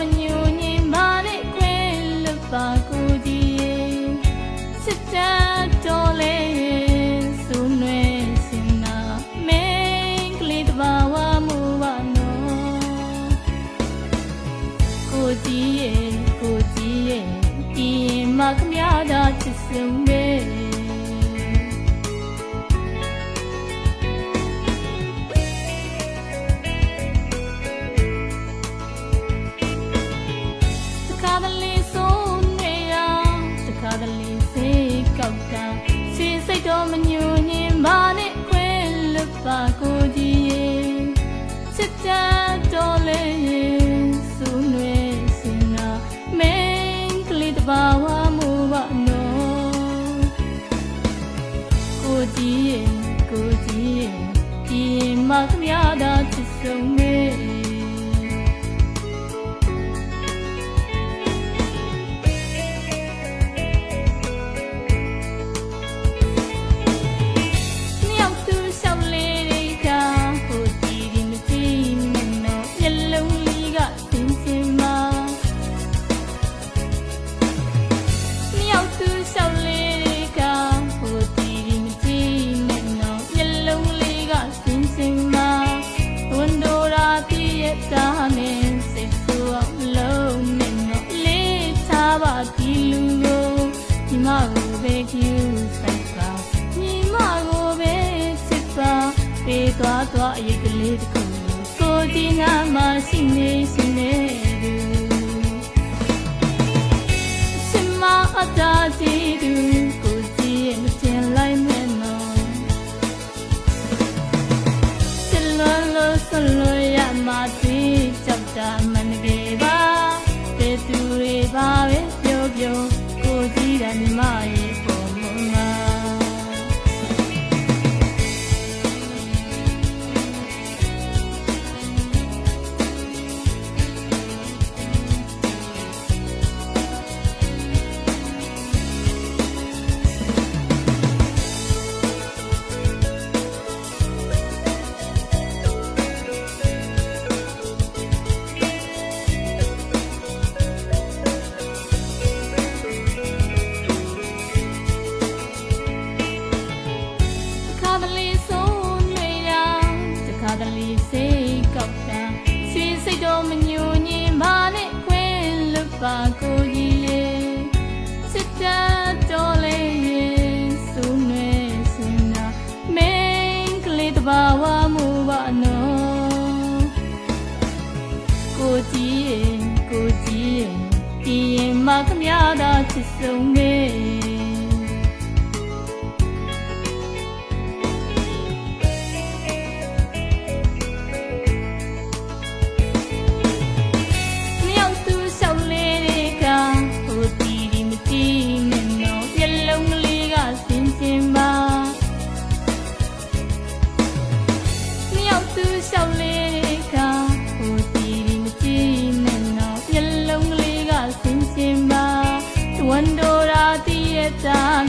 မညူညင်မာနဲ့ကွယ်လွတ်ပါကိုဒီစစ်တတော်လေးစုံွယ်စင်နာမင်းကလေးတဘာဝမူပါနော်ကိုဒီရဲ့ကိုဒီရဲ့ဒီမှာခမရတာချစ်စုံမဲ バ သွားသွားအရေးကလေးတစ်ခုကိုဒီနာမှာရှိနေစ ပါကိုကြီးလေးစစ်တတော်လေးရင်စုံနေစင်နာမင်းကလေးတဘာဝမူပါနော်ကိုကြီးရင်ကိုကြီးရင်ပြင်းမခမရတာချစ်ဆုံးနေ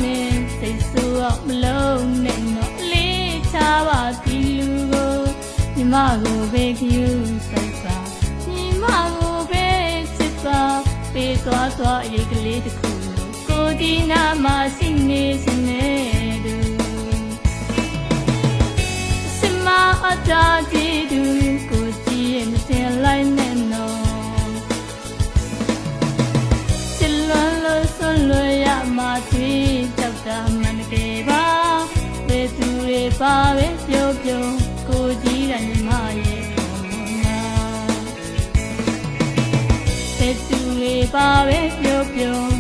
မင်းစိတ်ဆူအောင်မလုံးနဲ့တော့လေးချပါဒီလူကိုညီမကိုပဲခယူစိတ်ပါညီမကိုပဲစစ်ပါပေးသွားသွားအရေးကလေးတစ်ခုကိုဒီနာမှာစိနေစနေ ပါပဲပြုတ်ပြုတ်